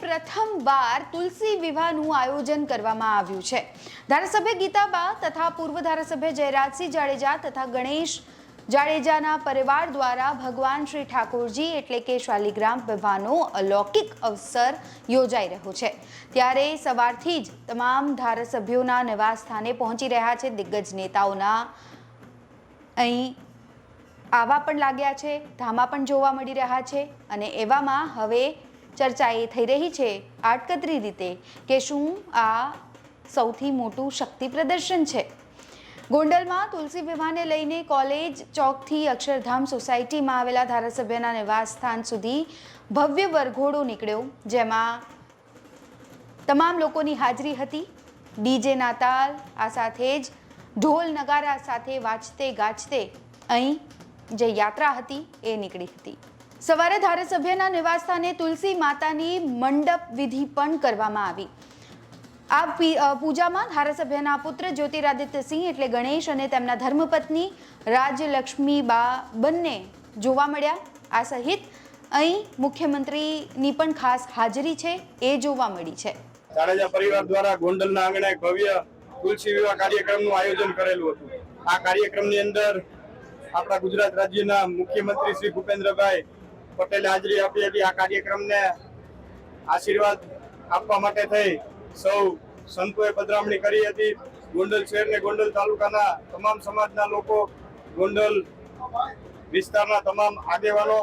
પ્રથમવાર તુલસી વિવાહનું આયોજન કરવામાં આવ્યું છે. ધારાસભ્ય ગીતાબા તથા પૂર્વ ધારાસભ્ય જયરાજસિંહ જાડેજા તથા ગણેશ જાડેજાના પરિવાર દ્વારા ભગવાન શ્રી ઠાકોરજી એટલે કે શાલિગ્રામ વિવાહનો અલૌકિક અવસર યોજાઈ રહ્યો છે. ત્યારે સવારથી જ તમામ ધારાસભ્યોના નિવાસ સ્થાને પહોંચી રહ્યા છે. દિગ્ગજ નેતાઓના અહીં આવા પણ લાગ્યા છે, ધામા પણ જોવા મળી રહ્યા છે અને એવામાં હવે ચર્ચા એ થઈ રહી છે આડકતરી રીતે કે શું આ સૌથી મોટું શક્તિ પ્રદર્શન છે. ગોંડલમાં તુલસી વિવાહને લઈને કોલેજ ચોકથી અક્ષરધામ સોસાયટીમાં આવેલા ધારાસભ્યના નિવાસ સ્થાન સુધી ભવ્ય વરઘોડો નીકળ્યો, જેમાં તમામ લોકોની હાજરી હતી. ડીજેના તાલ આ સાથે જ ઢોલ નગારા સાથે વાંચતે ગાજતે અહીં જે યાત્રા હતી એ નીકળી હતી. સવારે ધારાસભ્યના નિવાસસ્થાને તુલસી માતાની મંડપ વિધિ પણ કરવામાં આવી. આ પૂજામાં ધારાસભ્યના પુત્ર જ્યોતિરાદિત્યસિંહ એટલે ગણેશ અને તેમના ધર્મપત્ની રાજલક્ષ્મીબા બંને જોવા મળ્યા. આ સહિત અહીં મુખ્યમંત્રીની પણ ખાસ હાજરી છે, એ જોવા મળી છે. જાડેજા પરિવાર દ્વારા ગોંડલના આંગણે ભવ્ય તુલસી વિવાહ કાર્યક્રમનું આયોજન કરેલું હતું. આ કાર્યક્રમની અંદર આપણા ગુજરાત રાજ્યના મુખ્યમંત્રી શ્રી ભૂપેન્દ્રભાઈ પટેલે હાજરી આપી હતી આ કાર્યક્રમને આશીર્વાદ આપવા માટે થઈ. સૌ સંતોએ પધરામણી કરી હતી. ગોંડલ શહેર ને ગોંડલ તાલુકાના તમામ સમાજના લોકો, ગોંડલ વિસ્તારના તમામ આગેવાનો,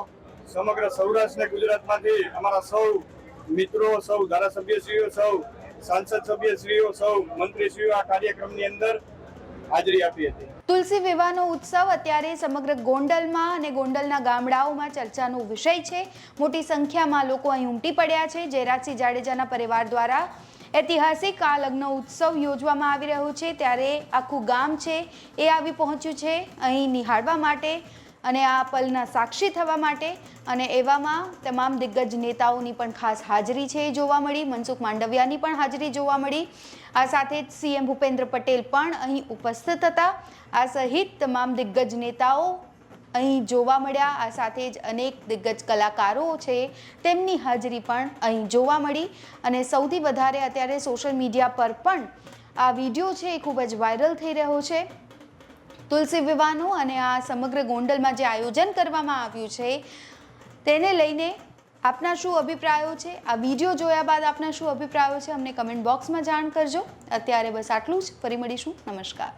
સમગ્ર સૌરાષ્ટ્ર ને ગુજરાતમાંથી અમારા સૌ મિત્રો, સૌ ધારાસભ્યશ્રીઓ, સૌ સાંસદ સભ્યશ્રીઓ, સૌ મંત્રીશ્રીઓ આ કાર્યક્રમની અંદર હાજરી આપી હતી. તુલસી વિવાહનો ઉત્સવ અત્યારે સમગ્ર ગોંડલમાં અને ગોંડલના ગામડાઓમાં ચર્ચાનો વિષય છે. મોટી સંખ્યામાં લોકો અહીં ઉમટી પડ્યા છે. જયરાજસિંહ જાડેજાના પરિવાર દ્વારા ઐતિહાસિક આ લગ્ન ઉત્સવ યોજવામાં આવી રહ્યો છે. ત્યારે આખું ગામ છે એ આવી પહોંચ્યું છે. અહીં નિહાળવા માટે અને આ પલના સાક્ષી થવા માટે અને એવામાં તમામ દિગ્ગજ નેતાઓની પણ ખાસ હાજરી છે એ જોવા મળી. મનસુખ માંડવિયાની પણ હાજરી જોવા મળી. આ સાથે જ સીએમ ભૂપેન્દ્ર પટેલ પણ અહીં ઉપસ્થિત હતા. આ સહિત તમામ દિગ્ગજ નેતાઓ અહીં જોવા મળ્યા. આ સાથે જ અનેક દિગ્ગજ કલાકારો છે તેમની હાજરી પણ અહીં જોવા મળી. અને સૌથી વધારે અત્યારે સોશિયલ મીડિયા પર પણ આ વીડિયો છે એ ખૂબ જ વાયરલ થઈ રહ્યો છે. તુલસી વિવાહનું અને આ સમગ્ર ગોંડલમાં જે આયોજન કરવામાં આવ્યું છે, તેને લઈને આપના શું અભિપ્રાયો છે? આ વીડિયો જોયા બાદ આપના શું અભિપ્રાયો છે? અમને કમેન્ટ બોક્સમાં જાણ કરજો. અત્યારે બસ આટલું જ. ફરી મળીશું. નમસ્કાર.